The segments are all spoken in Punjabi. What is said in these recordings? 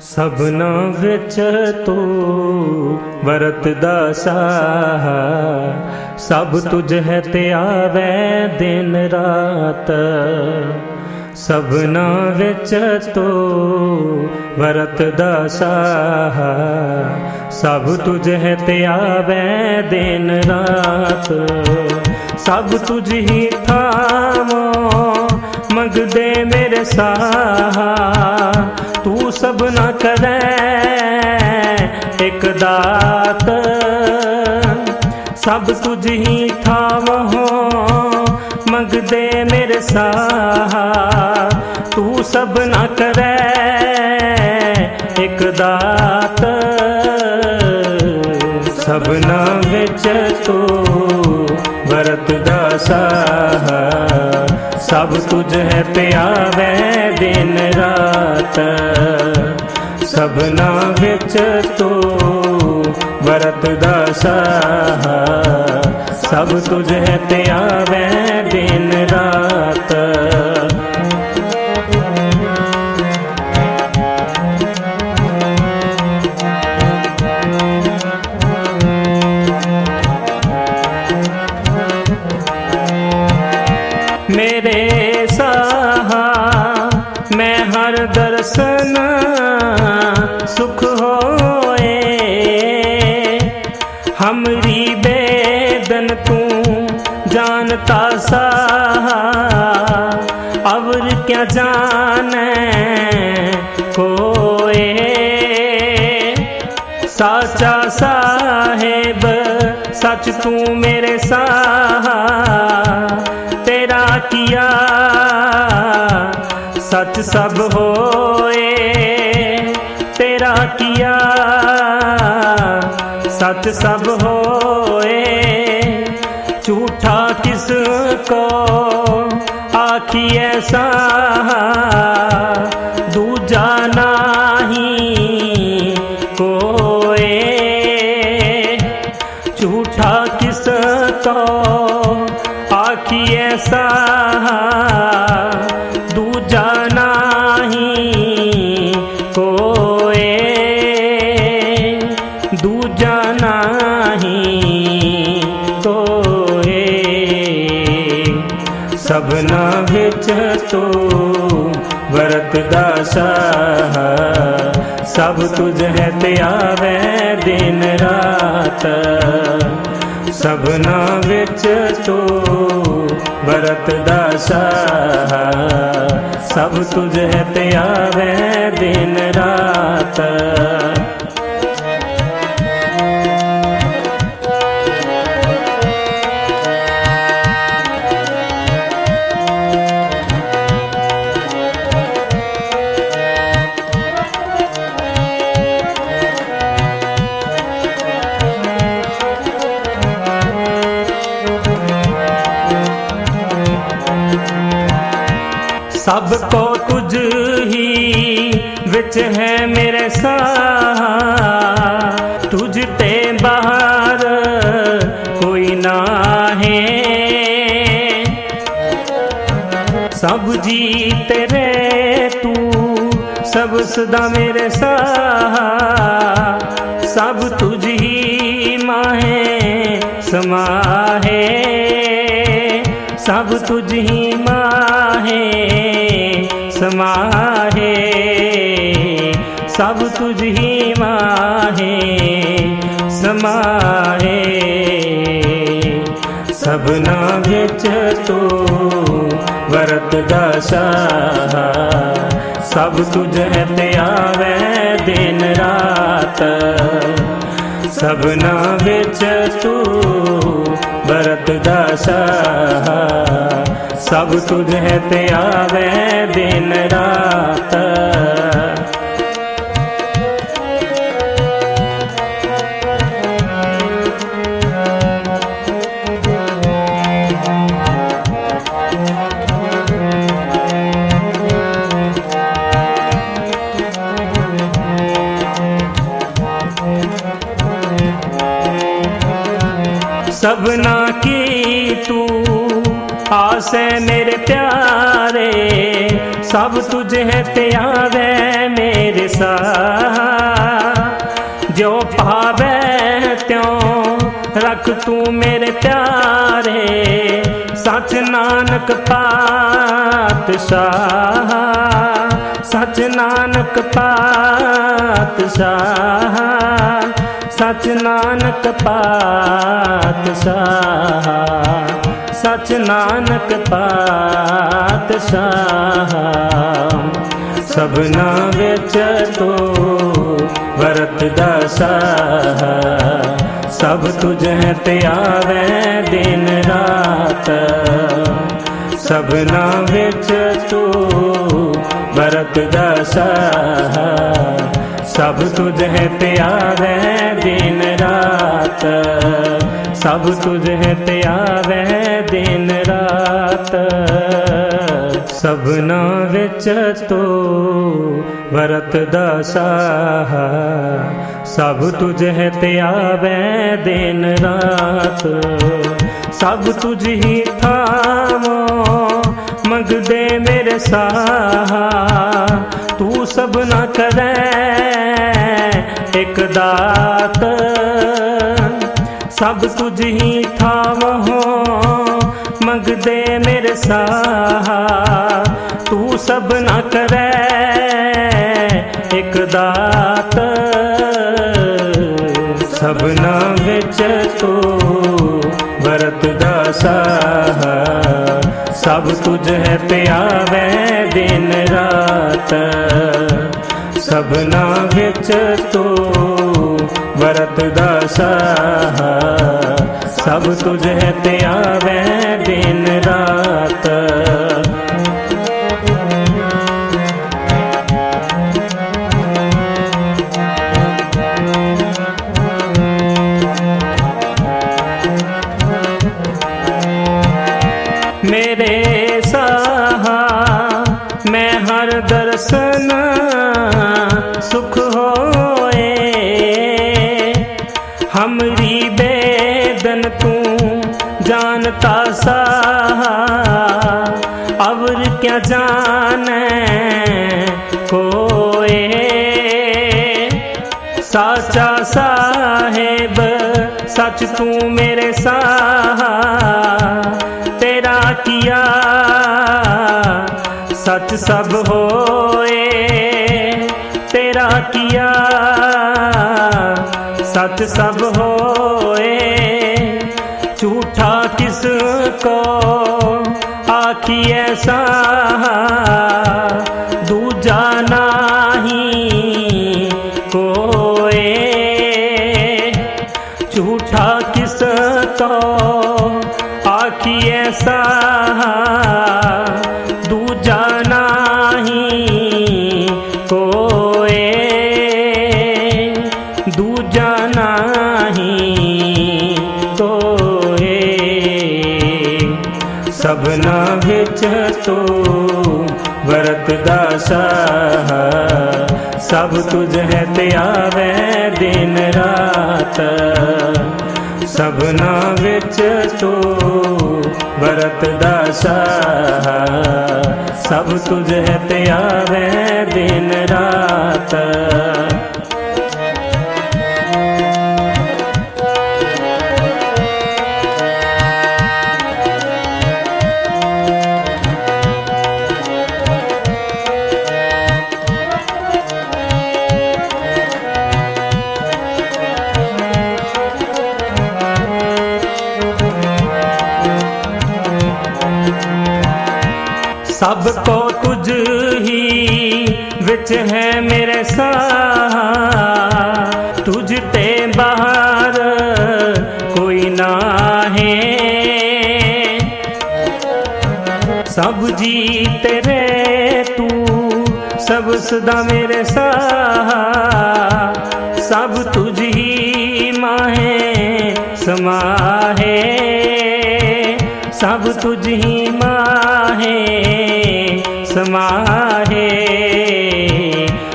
ਸਭਨਾ ਵਿੱਚ ਤੂੰ ਵਰਤਦਾ ਸਾਹ। ਸਭ ਤੁਝ ਹੈ ਤੇ ਆਵੇ ਦਿਨ ਰਾਤ। ਸਭਨਾ ਵਿੱਚ ਤੂੰ ਵਰਤਦਾ ਸਾਹ। ਸਭ ਤੁਝ ਹੈ ਤੇ ਆਵੇ ਦਿਨ ਰਾਤ। ਸਭ ਤੁਝ ਹੀ ਥਾਮੋ ਮੰਗਦੇ ਮੇਰੇ ਸਾਹ। ਤੂੰ ਸਭ ਨਾ ਕਰੈ ਇੱਕ ਦਾਤ। ਸਭ ਤੁਝ ਹੀ ਥਾਵੋ ਮੰਗਦੇ ਮੇਰੇ ਸਾਹ। ਤੂੰ ਸਭ ਨਾ ਕਰੈ ਇੱਕ ਦਾਤ। ਸਭਨਾ ਵਿੱਚ ਤੂੰ ਵਰਤਦਾ ਸਾਹ। ਸਭ ਤੁਝ ਹੈ ਪਿਆਵੇ ਦਿਨ ਰਾਤ। ਸਭਨਾ ਵਿੱਚ ਤੂੰ ਵਰਤਦਾ ਸਾਹ। ਸਭ ਤੁਝ ਹੈ ਪਿਆਵੇ ਦਿਨ ਜਾਣਤਾ ਸਾਹਾ ਅਵਰ ਕਿਆ ਜਾਣੈ, ਕੋਏ। ਸਾਚਾ ਸਾਹਿਬ, ਸੱਚ ਤੂੰ ਮੇਰੇ ਸਾਹਾ, ਤੇਰਾ ਕੀਆ। ਸੱਚ ਸਭ ਆਖੀਐ ਸਾਹਾ ਵਰਤਦਾ ਸਾਹ। ਸਭ ਤੁਝ ਹੈ ਤੇ ਆਵੇ ਦਿਨ ਰਾਤ। ਸਭਨਾ ਵਿੱਚ ਤੂੰ ਵਰਤਦਾ ਸਾਹ। ਸਭ ਤੁਝ ਹੈ ਤੇ ਆਵੇ ਦਿਨ ਰਾਤ। ਵਿੱਚ ਹੈ ਮੇਰੇ ਸਾਹ। ਤੁਝ ਤੇ ਬਾਹਰ ਕੋਈ ਨਾ ਹੈ। ਸਭ ਜੀ ਤੇਰੇ ਤੂੰ, ਸਭ ਸਦਾ ਮੇਰੇ ਸਾਹ। ਸਭ ਤੁਝ ਹੀ ਮਾਹੇ, ਸਮਾਹੇ। ਸਭ ਤੁਝ ਹੀ ਮਾਹੇ, ਸਮਾਹੇ। ਸਭ ਤੁਝ ਹੀ ਮਾਹੇ, ਸਮਾਹੇ। ਸਭਨਾ ਵਿੱਚ ਤੂੰ ਵਰਤਦਾ ਸਾਹ। ਸਭ ਤੁਝ ਹੈ ਤੇ ਆਵੇ ਦਿਨ ਰਾਤ। ਸਭਨਾ ਵਿੱਚ ਤੂੰ ਵਰਤਦਾ ਸਾਹ। ਸਭ ਤੁਝ ਹੈ ਤੇ ਆਵੇ ਦਿਨ ਰਾਤ। ਸਭਨਾ ਕੀ ਤੂੰ? ਆਸ ਮੇਰੇ ਪਿਆਰੇ, ਸਭ ਤੁਝ ਹੈ ਤੇ ਆਵੇ ਮੇਰੇ ਸਾਹ। ਜੋ ਭਾਵੇ ਤਿਉ ਰੱਖ ਤੂੰ ਮੇਰੇ ਪਿਆਰੇ, ਸਚ ਨਾਨਕ ਪਾਤਸ਼ਾਹ। ਸਚ ਨਾਨਕ ਪਾਤਸ਼ਾਹ। ਸਚ ਨਾਨਕ ਪਾਤਸ਼ਾਹ ਸਚ ਨਾਨਕ ਪਾਤਸ਼ਾਹ ਸਭਨਾ ਵਿੱਚ ਤੋ ਵਰਤ ਦਾਸਾ ਸਭ ਤੁਝੇ ਤੇ ਆਵੇ ਦਿਨ ਰਾਤ। ਸਭਨਾ ਵਿੱਚ ਤੂੰ ਵਰਤ ਦਾਸਾ ਸਭ ਤੁਝੇ ਤੇ ਆਵੇ ਸਭ ਤੁਝੇ ਤੇ ਆਵੇ ਦਿਨ ਰਾਤ। ਸਭਨਾ ਵਿੱਚ ਤੋ ਵਰਤ ਦਾਸਾਹ ਸਭ ਤੁਝੇ ਤੇ ਆਵੇ ਦਿਨ ਰਾਤ। ਸਭ ਤੁਝ ਹੀ ਥਾਮੋ ਮੰਗਦੇ ਮੇਰੇ ਸਾਹ। ਤੂੰ ਸਭ ਨਾ ਕਰੈ ਇੱਕ ਦਾਤ। ਸਭ ਤੁਝ ਹੀ ਥਾਵੋ ਮੰਗਦੇ ਮੇਰੇ ਸਾਹ। ਤੂੰ ਸਭ ਨਾ ਕਰੈ, ਇੱਕ ਦਾਤ। ਸਭਨਾ ਵਿੱਚ ਤੂੰ ਵਰਤ ਦਾਸਾਹ ਸਭ ਤੁਝ ਹੈ ਪਿਆਵੇ ਦਿਨ ਰਾਤ। ਸਭਨਾ ਵਿੱਚ ਤੂੰ ਵਰਤ ਦਾਸਾਹ ਸਭ ਤੁਝ ਹੈ ਪਿਆਵੇ ਦਿਨ ਰਾਤ। ਮੇਰੇ ਸਾਹਾ ਮੈਂ ਹਰ ਦਰਸ਼ਨ ਸੁਖ ਜਾਣਤਾ ਸਾਹਾ। ਅਵਰ ਕਿਆ ਜਾਣੈ ਕੋਏ। ਸਾਚਾ ਸਾਹਿਬ, ਸੱਚ ਤੂੰ ਮੇਰੇ ਸਾਹ। ਤੇਰਾ ਕੀਆ। ਸੱਚ ਸਭ ਦੂਜਾ ਨਹੀਂ ਕੋਏ। ਝੂਠਾ ਕਿਸ ਕੋ ਆਖੀ ਐਸਾ ਦੂਜਾ ਨਹੀਂ ਕੋਏ। ਦੂਜਾ ਨਹੀਂ ਕੋਏ। ਸਭਨਾ ਵਿੱਚ ਤੂੰ ਦਾਸਾ ਸਭ ਤੁਝ ਹੈ ਤੇ ਦਿਨ ਰਾਤ। ਸਭਨਾ ਵਿੱਚ ਤੂੰ ਵਰਤ ਦਾਸਾ ਸਭ ਤੁਝ ਹੈ ਤੇ ਦਿਨ ਰਾਤ। ਸਭ ਕੋ ਤੁਝ ਹੀ ਵਿੱਚ ਹੈ ਮੇਰੇ ਸਾਹ। ਤੁਝ ਤੇ ਬਾਹਰ ਕੋਈ ਨਾ ਹੈ। ਸਭ ਜੀ ਤੇਰੇ ਤੂੰ, ਸਭ ਸਦਾ ਮੇਰੇ ਸਾਹ। ਸਭ ਤੁਝ ਹੀ ਮਾਹੇ ਸਮਾਹੇ ਸਭ ਤੁਝ ਹੀ ਸਮਾਹੇ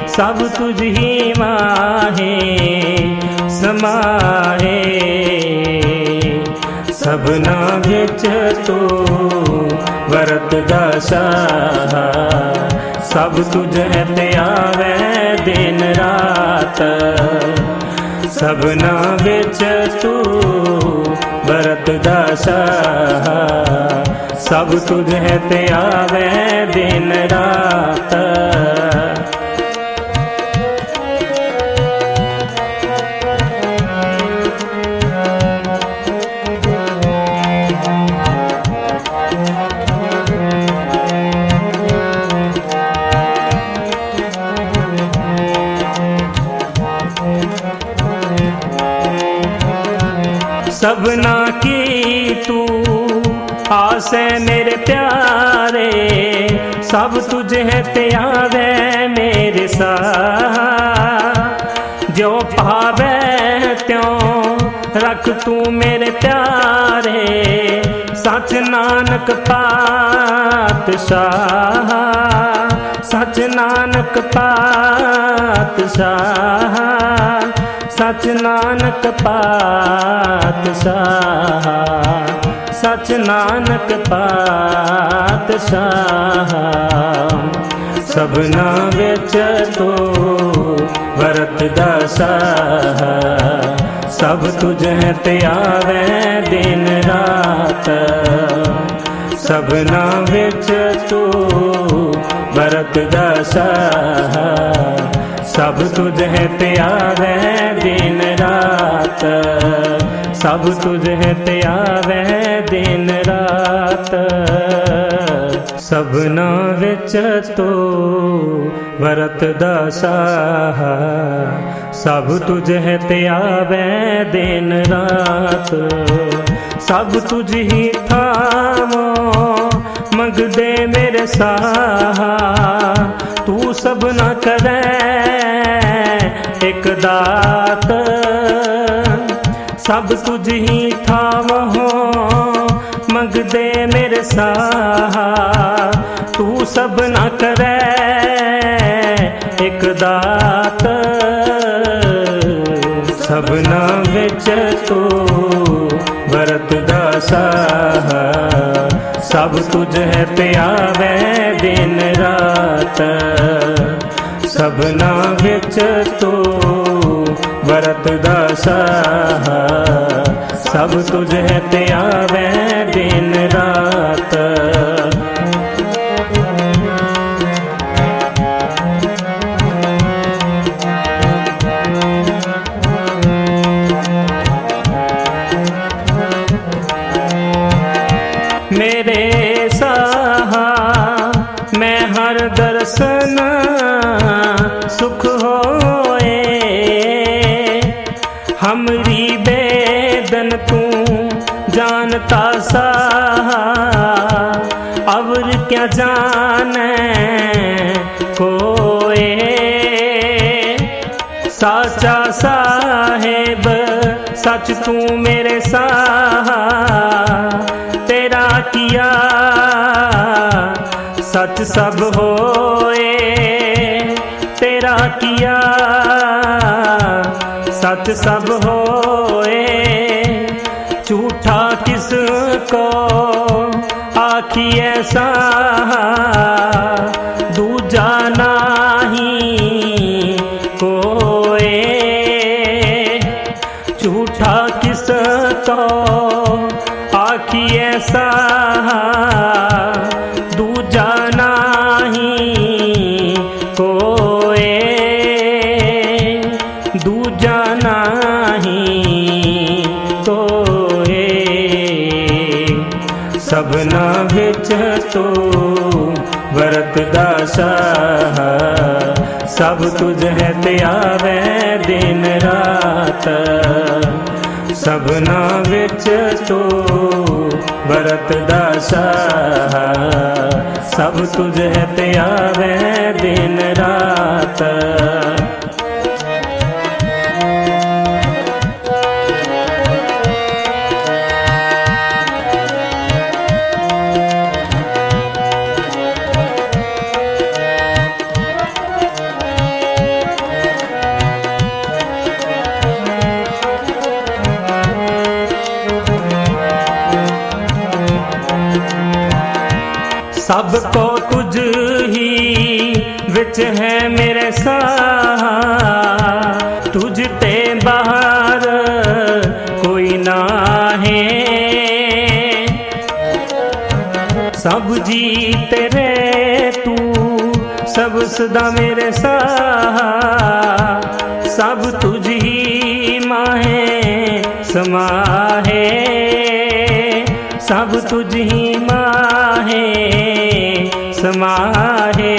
ਸਭ ਤੁਝ ਹੀ ਮਾਹੇ, ਸਮਾਹੇ। ਸਭਨਾ ਵਿੱਚ ਤੂੰ ਵਰਤ ਦਾਸਾ ਸਭ ਤੁਝ ਤੇ ਆਵੇ ਦਿਨ ਰਾਤ। ਸਭਨਾ ਵਿੱਚ ਤੂੰ ਵਰਤਦਾ ਸਾਹਾ ਸਭ ਤੁਝ ਹੈ ਤੇ ਆਵੇ ਦਿਨ ਰਾਤ। ਸਭਨਾ ਕੀ ਆਸੇ ਮੇਰੇ ਪਿਆਰੇ, ਸਭ ਤੁਝ ਹੈ ਤੇ ਆਵੇ ਮੇਰੇ ਸਾ ਜੋ ਭਾਵੇ ਤਿਉ ਰੱਖ ਤੂੰ ਮੇਰੇ ਪਿਆਰੇ, ਸੱਚ ਨਾਨਕ ਪਾਤਸ਼ਾਹ। ਸੱਚ ਨਾਨਕ ਪਾਤਸ਼ਾਹ, ਸਚ ਨਾਨਕ ਪਾਤਸ਼ਾਹ। ਸਚ ਨਾਨਕ ਪਾਤਸ਼ਾਹ। ਸਭਨਾ ਵਿੱਚ ਤੋ ਵਰਤਦਾ ਸਾਹ। ਸਭ ਤੁਝ ਹੈ ਤੇ ਆਵੇ ਦਿਨ ਰਾਤ। ਸਭਨਾ ਵਿੱਚ ਤੂੰ ਵਰਤ ਸਾਹ। ਸਭ ਤੁਝ ਹੈ ਤੇ ਆਵੇ ਦਿਨ ਰਾਤ। ਸਭ ਤੁਝ ਹੈ ਤੇ ਦਿਨ ਰਾਤ। ਸਭਨਾ ਵਿੱਚ ਤੋ ਵਰਤਦਾ ਸਾਹ। ਸਭ ਤੁਝ ਹੈ ਤੇ ਦਿਨ ਰਾਤ। ਸਭ ਤੁਝ ਹੀ ਥਾਮੋ ਮੰਗਦੇ ਮੇਰੇ ਸਾਹ। ਤੂੰ ਸਭ ਨਾ ਕਰੈ ਇਕ ਦਾਤ। ਸਭ ਤੁਝ ਹੀ ਥਾਵਹੋ ਮੰਗਦੇ ਮੇਰੇ ਸਾਹਾ। ਤੂੰ ਸਭ ਨਾ ਕਰੈ ਇਕ ਦਾਤ। ਸਭਨਾ ਵਿੱਚ ਤੂੰ ਵਰਤਦਾ ਸਾਹ। ਸਭ ਤੁਝ ਹੈ ਤੇ ਦਿਨ ਰਾਤ। ਸਭਨਾ ਵਿੱਚ ਤੂੰ ਵਰਤਦਾ ਸਾਹ। ਸਭ ਤੁਝ ਤੇ ਆਵੇ ਦਿਨ ਰਾਤ। ਹਮਰੀ ਬੇਦਨ ਤੂੰ ਜਾਣਤਾ ਸਾਹਾ ਅਵਰ ਕਿਆ ਜਾਣੈ ਕੋਏ ਸਾਚਾ ਸਾਹਿਬ ਸੱਚ ਤੂੰ ਮੇਰੇ ਸਾਹਾ ਤੇਰਾ ਕੀਆ ਸੱਚ ਸਭ ਹੋਏ सब होए। झूठा किसको आखी ऐसा? दूजा नहीं कोए। झूठा किसको आखी ऐसा? ਤੂੰ ਵਰਤਦਾ ਸਾਹ ਸਭ ਤੁਝ ਹੈ ਤੇ ਆਵੇ ਦਿਨ ਰਾਤ। ਸਭਨਾ ਵਿੱਚ ਤੂੰ ਵਰਤਦਾ ਸਾਹ ਸਭ ਤੁਝ ਹੈ ਤੇ ਆਵੇ ਦਿਨ ਰਾਤ। ਸਭ ਰੇ ਤੂੰ ਸਭ ਸਦਾ ਮੇਰੇ ਸਾਹ ਸਭ ਤੁਝ ਹੀ ਮਾਹੇ ਸਮਾਹੇ ਸਭ ਤੁਝ ਹੀ ਮਾਹੇ ਸਮਾਹੇ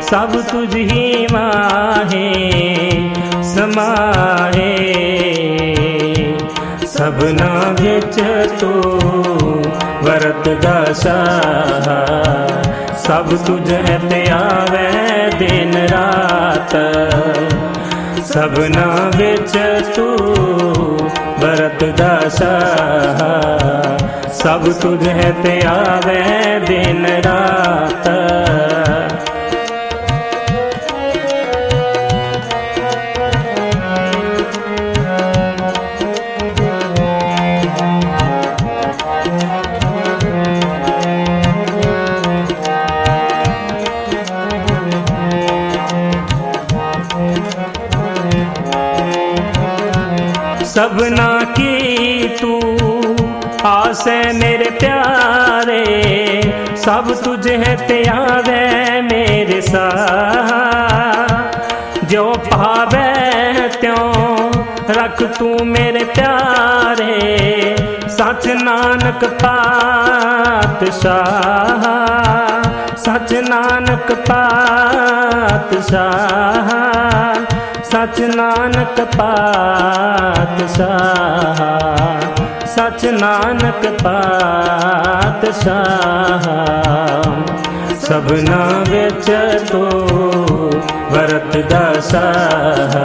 ਸਭ ਤੁਝ ਹੀ ਮਾਹੇ ਸਮਾਹੇ ਸਭਨਾ ਵਿੱਚ ਤੂੰ ਵਰਤਦਾ ਸਾਹ। ਸਭ ਤੁਝ ਹੈ ਤੇ ਆਵੇ ਦਿਨ ਰਾਤ। ਸਭਨਾ ਵਿੱਚ ਤੂੰ ਵਰਤਦਾ ਸਾਹ। ਸਭ ਤੁਝ ਹੈ ਤੇ ਆਵੇ ਦਿਨ ਰਾਤ। ਸਭ ਤੁਝ ਹੈ ਤੇ ਆਵੇ ਮੇਰੇ ਸਾਹ। ਜੋ ਭਾਵੇ ਤਿਉ ਰੱਖ ਤੂੰ ਮੇਰੇ ਪਿਆਰੇ, ਸਚ ਨਾਨਕ ਪਾਤਸ਼ਾਹ। ਸਚ ਨਾਨਕ ਪਾਤਸ਼ਾਹ। ਸਚ ਨਾਨਕ ਪਾਤਸ਼ਾਹ। ਸਚ ਨਾਨਕ ਪਾਤਸ਼ਾਹ। ਸਭਨਾ ਵਿੱਚ ਤੂੰ ਵਰਤਦਾ ਸਾਹ।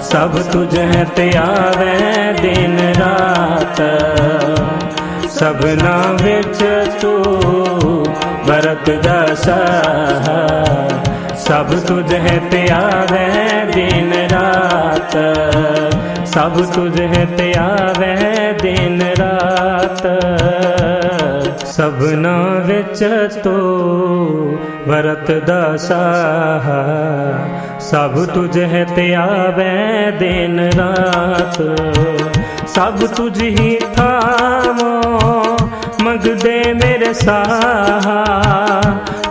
ਸਭ ਤੁਝ ਹੈ ਤੇ ਆਵੇ ਦਿਨ ਰਾਤ। ਸਭਨਾ ਵਿੱਚ ਤੂੰ ਵਰਤਦਾ ਸਾਹ। ਸਭ ਤੁਝ ਤੇ ਆਵੇ ਦਿਨ ਸਭ ਤੁਝ ਹੈ ਤੇ ਆਵੇ ਦਿਨ ਰਾਤ। ਸਭਨਾ ਵਿੱਚ ਤੂੰ ਵਰਤਦਾ ਸਾਹ। ਸਭ ਤੁਝ ਹੈ ਤੇ ਦਿਨ ਰਾਤ। ਸਭ ਤੁਝ ਹੀ ਥਾਮੋ ਮੰਗਦੇ ਮੇਰੇ ਸਾਹ।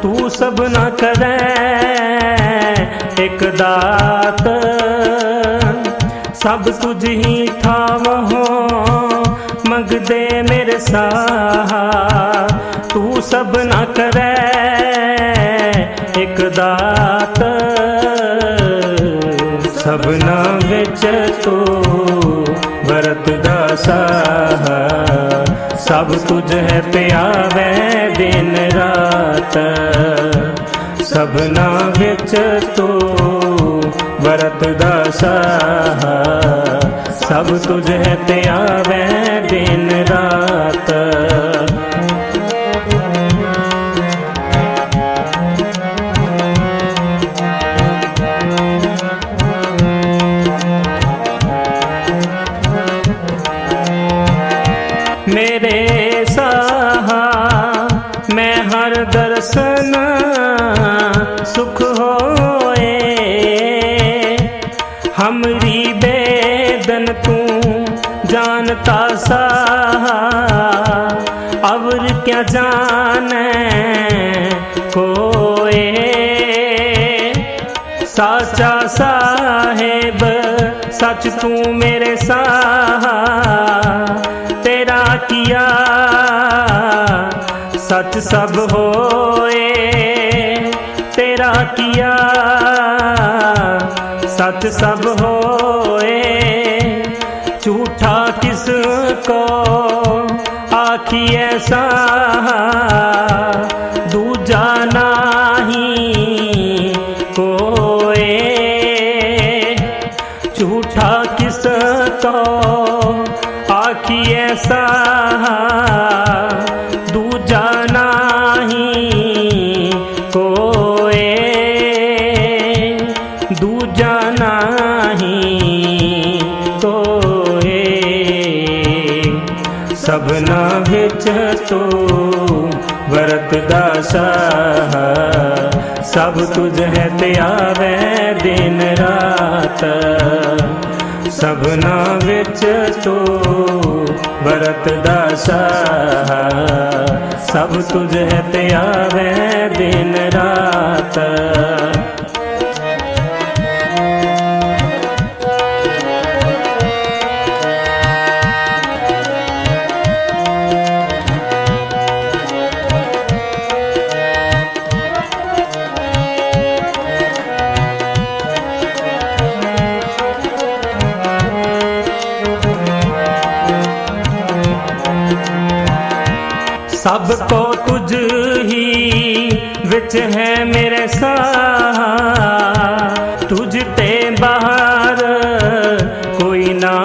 ਤੂੰ ਸਭ ਨਾ ਕਰੈ ਇੱਕ ਦਾਤ ਸਭ ਤੁਝ ਹੀ ਥਾਵੋ ਮੰਗਦੇ ਮੇਰੇ ਸਾਹ। ਤੂੰ ਸਭ ਨਾ ਕਰੈ ਇੱਕ ਦਾਤ। ਸਭਨਾ ਵਿੱਚ ਤੂੰ ਵਰਤਦਾ ਸਾਹ। ਸਭ ਤੁਝ ਹੈ ਤੇ ਆਵੇ ਦਿਨ ਰਾਤ। ਸਭਨਾ ਵਿੱਚ ਤੂੰ ਵਰਤਦਾ ਸਾਹ ਸਭ ਤੁਝ ਹੈ ਤੇ ਆਵੇ ਦਿਨ ਰਾਤ। ਤੂੰ ਜਾਣਤਾ ਸਾਹਾ ਅਵਰ ਕਿਆ ਜਾਣੈ ਕੋਏ ਸਾਚਾ ਸਾਹਿਬ ਸੱਚ ਤੂੰ ਮੇਰੇ ਸਾਹ ਤੇਰਾ ਕੀਆ ਸੱਚ ਸਭ ਹੋਏ ਤੇਰਾ ਕੀਆ ਸੱਚ ਸਭ ਕੋ ਆਖੀਐ ਸਾਹ ਦੂਜਾ ਨਾਹੀ ਕੋਏ। ਝੂਠਾ ਕਿਸ ਕੋ ਆਖੀਐ ਸਾਹ ਸਭਨਾ ਵਿੱਚ ਤੂੰ ਵਰਤਦਾ ਸਾਹ। ਸਭ ਤੁਝ ਹੈ ਤੇ ਆਵੇ ਦਿਨ ਰਾਤ। ਸਭਨਾ ਵਿੱਚ ਤੂੰ ਵਰਤਦਾ ਸਾਹ। ਸਭ ਤੁਝ ਹੈ ਤੇ ਆਵੇ ਦਿਨ ਰਾਤ। ਸਭ ਕੋ ਤੁਝ ਹੀ ਵਿੱਚ ਹੈ ਮੇਰੇ ਸਾਹ। ਤੁਝ ਤੇ ਬਾਹਰ ਕੋਈ ਨਾ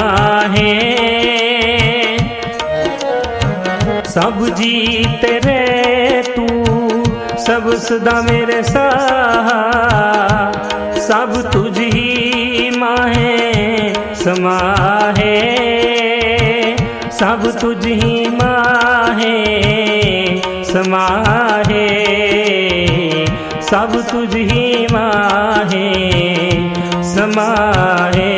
ਹੈ। ਸਭ ਜੀ ਤੇਰੇ, ਤੂੰ ਸਭ ਸਦਾ ਮੇਰੇ ਸਾਹ। ਸਭ ਤੁਝ ਹੀ ਮਾਹੇ ਸਮਾਹੇ। ਸਭ ਤੁਝ ਹੀ ਮਾਹੇ ਸਮਾਹੇ, ਸਭ ਤੁਝ ਹੀ ਮਾਹੇ, ਸਮਾਹੇ।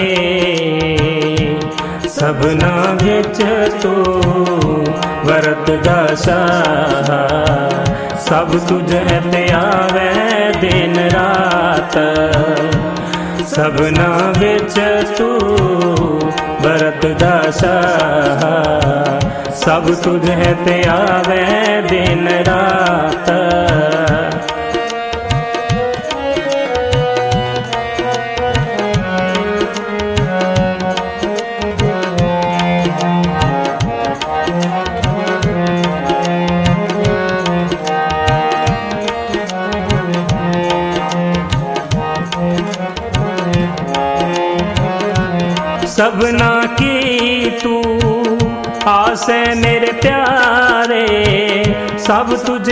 ਸਭਨਾ ਵਿੱਚ ਤੂੰ ਵਰਤਦਾ ਸਾਹ, ਸਭ ਤੁਝ ਹੈ ਤੇ ਆਵੇ ਦਿਨ ਰਾਤ। ਸਭਨਾ ਵਿੱਚ ਤੂੰ ਵਰਤਦਾ ਸਾਹ ਸਭ ਤੁਝ ਹੈ ਤੇ ਆਵੇ ਦਿਨ ਰਾਤ।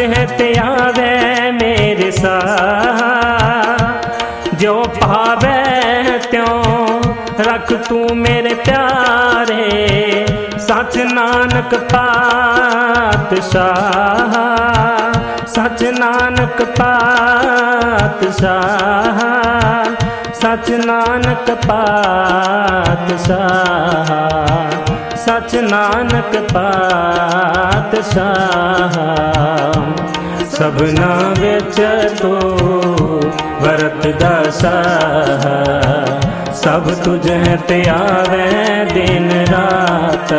ਸਭ ਤੁਝ ਹੈ ਤੇ ਆਵੇ ਮੇਰੇ ਸਾਹ। ਜੋ ਭਾਵੇ ਤਿਉ ਰੱਖ ਤੂੰ ਮੇਰੇ ਪਿਆਰੇ ਸਚ ਨਾਨਕ ਪਾਤਸ਼ਾਹ। ਸਚ ਨਾਨਕ ਪਾਤਸ਼ਾਹ। ਸਚ ਨਾਨਕ ਪਾਤਸ਼ਾਹ। ਸਚ ਨਾਨਕ ਪਾਤਸ਼ਾਹ ਸਭਨਾ ਵਿੱਚ ਤੂੰ ਵਰਤਦਾ ਸਾਹ। ਸਭ ਤੁਝ ਹੈ ਤੇ ਆਵੇ ਦਿਨ ਰਾਤ।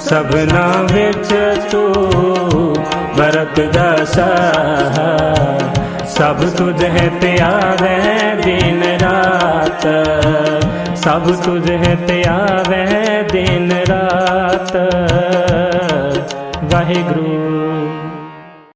ਸਭਨਾ ਵਿੱਚ ਤੂੰ ਵਰਤਦਾ ਸਾਹ। ਸਭ ਤੁਝ ਹੈ ਤੇ ਆਵੇ ਦਿਨ ਰਾਤ। ਸਭ ਤੁਝ ਹੈ ਤੇ ਆਵੇ ਦਿਨ ਰਾਤ। ਵਾਹਿਗੁਰੂ